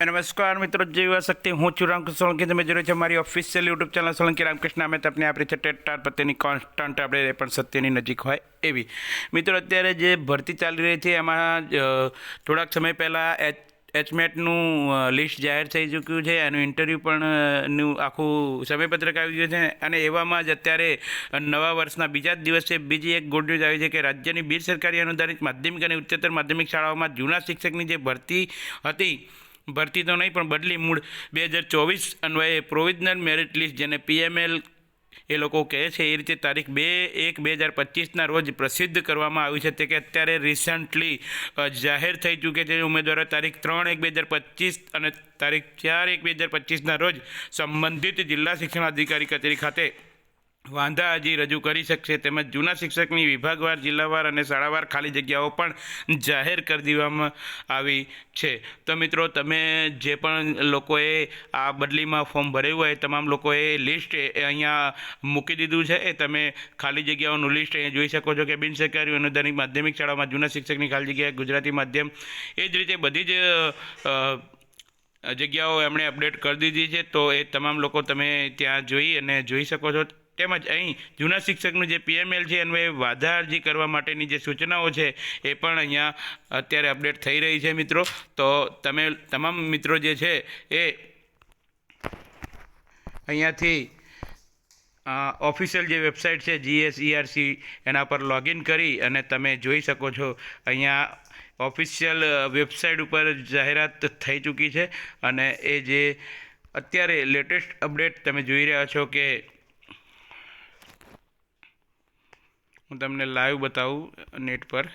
નમસ્કાર મિત્રો જેવા શક્તિ. હું છું રામકૃષ્ણ સોલંકી. તમે જોડે છે મારી official YouTube channel Solanki Ramkrishna. અમે તમને આપણી છે ટેટાર પ્રત્યેની કોન્સ્ટન્ટ આપણે પણ સત્યની નજીક હોય એવી. મિત્રો, અત્યારે જે ભરતી ચાલી રહી છે, એમાં થોડાક સમય પહેલાં એચ એચમેટનું લિસ્ટ જાહેર થઈ ચૂક્યું છે. એનું ઇન્ટરવ્યૂ પણ નું આખું સમયપત્રક આવી ગયું છે. અને એવામાં જ અત્યારે નવા વર્ષના બીજા જ દિવસે બીજી એક ગુડ ન્યૂઝ આવી છે કે રાજ્યની બિન સરકારી અનુદાનિત માધ્યમિક અને ઉચ્ચતર માધ્યમિક શાળાઓમાં જૂના શિક્ષકની જે ભરતી હતી ભરતી તો નહીં, પણ બદલી મૂળ બે હજાર ચોવીસ અન્વયે પ્રોવિઝનલ મેરિટ લિસ્ટ, જેને પીએમએલ એ લોકો કહે છે, એ રીતે તારીખ બે એક બે હજાર પચીસના રોજ પ્રસિદ્ધ કરવામાં આવ્યું છે. તે કે અત્યારે રિસન્ટલી જાહેર થઈ ચૂકે છે. ઉમેદવારો તારીખ ત્રણ એક બે હજાર પચીસ અને તારીખ ચાર એક બે હજાર પચીસના રોજ સંબંધિત જિલ્લા શિક્ષણ અધિકારી કચેરી ખાતે વાંધા હજી રજૂ કરી શકશે. તેમજ જૂના શિક્ષકની વિભાગવાર, જિલ્લાવાર અને શાળાવાર ખાલી જગ્યાઓ પણ જાહેર કરી દેવામાં આવી છે. તો મિત્રો, તમે જે પણ લોકોએ આ બદલીમાં ફોર્મ ભર્યું હોય તમામ લોકોએ લિસ્ટ અહીંયા મૂકી દીધું છે. એ તમે ખાલી જગ્યાઓનું લિસ્ટ અહીંયા જોઈ શકો છો કે બિન સરકારી અનુદાનિક માધ્યમિક શાળામાં જૂના શિક્ષકની ખાલી જગ્યાએ ગુજરાતી માધ્યમ. એ જ રીતે બધી જ જગ્યાઓ એમણે અપડેટ કરી દીધી છે. તો એ તમામ લોકો તમે ત્યાં જોઈ અને જોઈ શકો છો. તેમજ અહીં જૂના શિક્ષકનું જે પીએમએલ છે એ વાધા અરજી કરવા માટેની જે સૂચનાઓ છે એ પણ અહીંયા અત્યારે અપડેટ થઈ રહી છે મિત્રો. તો તમે તમામ મિત્રો જે છે એ અહીંયાથી ઓફિશિયલ જે વેબસાઇટ છે જીએસઈઆરસી એના પર લોગિન કરી અને તમે જોઈ શકો છો અહીંયા ઓફિશિયલ વેબસાઇટ ઉપર જાહેરાત થઈ ચૂકી છે. અને એ જે અત્યારે લેટેસ્ટ અપડેટ તમે જોઈ રહ્યા છો કે હું તમને લાઈવ બતાવું નેટ પર.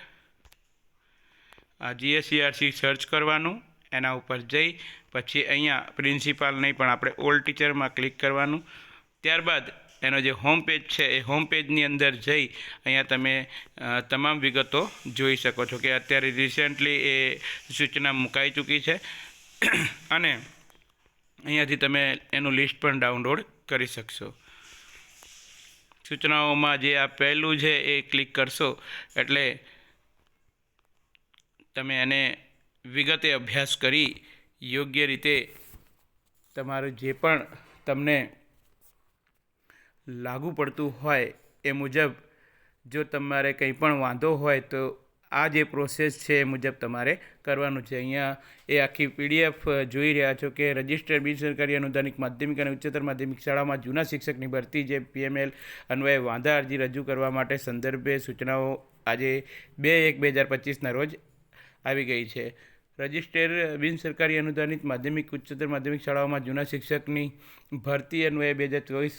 આ જીએસસીઆરસી સર્ચ કરવાનું, એના ઉપર જઈ, પછી અહીંયા પ્રિન્સિપાલ નહીં, પણ આપણે ઓલ્ડ ટીચરમાં ક્લિક કરવાનું. ત્યારબાદ એનો જે હોમ પેજ છે, એ હોમ પેજની અંદર જઈ, અહીંયા તમે તમામ વિગતો જોઈ શકો છો કે અત્યારે રિસેન્ટલી એ સૂચના મુકાઈ ચૂકી છે. અને અહીંયાથી તમે એનું લિસ્ટ પણ ડાઉનલોડ કરી શકશો. સૂચનાઓમાં જે આ પહેલું છે એ ક્લિક કરશો. એટલે તમે એને વિગતે અભ્યાસ કરી યોગ્ય રીતે તમારું જે પણ તમને લાગુ પડતું હોય એ મુજબ જો તમારે કંઈ પણ વાંધો હોય તો આ જે પ્રોસેસ છે એ મુજબ તમારે કરવાનું છે. અહીંયા એ આખી પીડીએફ જોઈ રહ્યા છો કે રજિસ્ટર્ડ બિન સરકારી અનુદાનિક માધ્યમિક અને ઉચ્ચતર માધ્યમિક શાળામાં જૂના શિક્ષકની ભરતી જે પીએમએલ અન્વયે વાંધા અરજી રજૂ કરવા માટે સંદર્ભે સૂચનાઓ આજે બે એક બે હજાર પચીસના રોજ આવી ગઈ છે. રજિસ્ટર બિન સરકારી અનુદાનિત માધ્યમિક ઉચ્ચતર માધ્યમિક શાળાઓમાં જૂના શિક્ષકની ભરતી અન્વયે બે હજાર ચોવીસ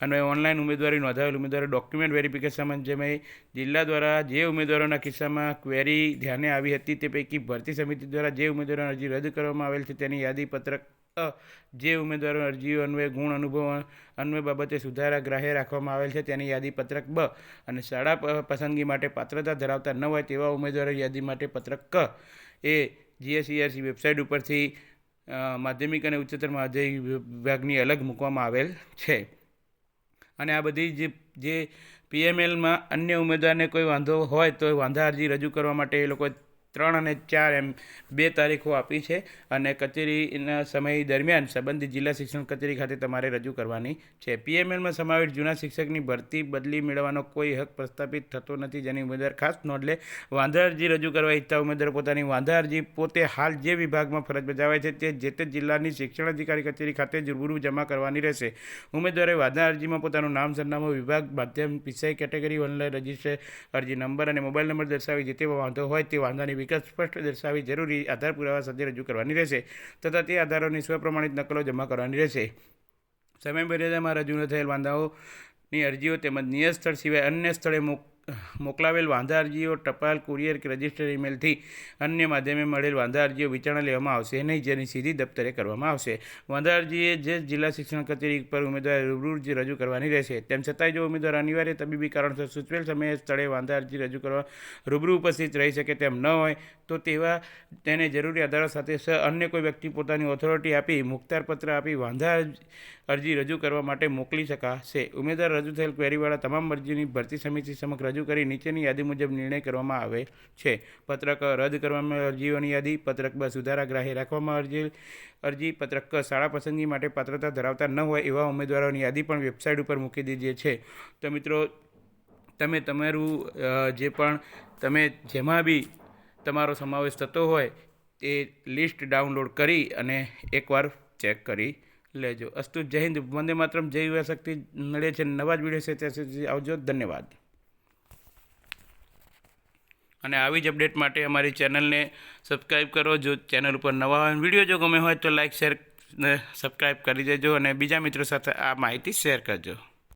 અને ઓનલાઈન ઉમેદવારી નોંધાવેલ. ઉમેદવારો ડોક્યુમેન્ટ વેરિફિકેશનમાં જેમાં જિલ્લા દ્વારા જે ઉમેદવારોના કિસ્સામાં ક્વેરી ધ્યાને આવી હતી તે પૈકી ભરતી સમિતિ દ્વારા જે ઉમેદવારોની અરજી રદ કરવામાં આવેલ છે તેની યાદી પત્રક જે ઉમેદવારો અરજીઓ અન્વયે, ગુણ, અનુભવ અન્વય બાબતે સુધારા ગ્રાહ્ય રાખવામાં આવેલ છે તેની યાદી પત્રક બ. અને શાળા પસંદગી માટે પાત્રતા ધરાવતા ન હોય તેવા ઉમેદવારો યાદી માટે પત્રક ક. એ જીએસઈઆરસી વેબસાઇટ ઉપરથી માધ્યમિક અને ઉચ્ચતર માધ્યમિક વિભાગની અલગ મૂકવામાં આવેલ છે. અને આ બધી જે જે પીએમએલમાં અન્ય ઉમેદવારને કોઈ વાંધો હોય તો વાંધા અરજી રજૂ કરવા માટે એ લોકો ત્રણ અને ચાર એમ બે તારીખો આપી છે અને કચેરીના સમય દરમિયાન સંબંધિત જિલ્લા શિક્ષણ કચેરી ખાતે તમારે રજૂ કરવાની છે. પીએમએલમાં સમાવેશ જૂના શિક્ષકની ભરતી બદલી મેળવવાનો કોઈ હક પ્રસ્થાપિત થતો નથી. જેની ઉમેદવાર ખાસ નોંધ લે વાંધા અરજી રજૂ કરવા ઈચ્છતા ઉમેદવાર પોતાની વાંધા અરજી પોતે હાલ જે વિભાગમાં ફરજ બજાવે છે તે જે તે જિલ્લાની શિક્ષણ અધિકારી કચેરી ખાતે રૂબરૂ જમા કરવાની રહેશે. ઉમેદવારે વાંધા અરજીમાં પોતાનું નામ, સરનામું, વિભાગ, માધ્યમ પીસાઈ કેટેગરી, ઓનલાઈન રજિસ્ટર અરજી નંબર અને મોબાઈલ નંબર દર્શાવી જે તે વાંધો હોય તે વાંધાની વિગત સ્પષ્ટ દર્શાવી જરૂરી આધાર પુરાવા સાથે રજૂ કરવાની રહેશે તથા તે આધારોની સ્વપ્રમાણિત નકલો જમા કરવાની રહેશે. સમય મર્યાદામાં રજૂ ન થયેલ વાંધાઓની અરજીઓ તેમજ નિયત સ્થળ સિવાય અન્ય સ્થળે મોકલાવેલ વાંધા અરજીઓ ટપાલ કુરિયર કે રજિસ્ટર ઈમેલથી અન્ય માધ્યમે મળેલ વાંધા અરજીઓ વિચારણા લેવામાં આવશે નહીં, જેની સીધી દફતરે કરવામાં આવશે. વાંધા અરજીએ જે જિલ્લા શિક્ષણ કચેરી પર ઉમેદવાર રૂબરૂ જ રજૂ કરવાની રહેશે. તેમ છતાંય જો ઉમેદવાર અનિવાર્ય તબીબી કારણસર સૂચવેલ સમયે સ્થળે વાંધા અરજી રજૂ કરવા રૂબરૂ ઉપસ્થિત રહી શકે તેમ ન હોય, તો તેવા તેને જરૂરી આધારો સાથે અન્ય કોઈ વ્યક્તિ પોતાની ઓથોરિટી આપી મુખ્તારપત્ર આપી વાંધા અરજી- રજૂ કરવા માટે મોકલી શકાશે. ઉમેદવાર રજૂ થયેલ ક્વેરીવાળા તમામ અરજીની ભરતી સમિતિ સમક્ષ રજૂ કરી નીચેની યાદી મુજબ નિર્ણય કરવામાં આવે છે. પત્રક રદ કરવામાં અરજીઓની યાદી, પત્રક બ સુધારા ગ્રાહ્ય રાખવામાં અરજી અરજી, પત્રક શાળા પસંદગી માટે પાત્રતા ધરાવતા ન હોય એવા ઉમેદવારોની યાદી પણ વેબસાઇટ ઉપર મૂકી દીધી છે. તો મિત્રો, તમે તમારું જે પણ તમે જેમાં બી તમારો સમાવેશ થતો હોય તે લિસ્ટ ડાઉનલોડ કરી અને એકવાર ચેક કરી લેજો. અસ્તુ જય હિન્દ. વંદે માત્રમ. જય યુવા શક્તિ. મળે છે નવા જ વીડિયો છે ત્યાં સુધી આવજો. ધન્યવાદ. અને આવી જ અપડેટ માટે અમારી ચેનલને સબસ્ક્રાઈબ કરો. જો ચેનલ ઉપર નવા વીડિયો જો ગમે હોય તો લાઈક, શેર સબસ્ક્રાઈબ કરી દેજો અને બીજા મિત્રો સાથે આ માહિતી શેર કરજો.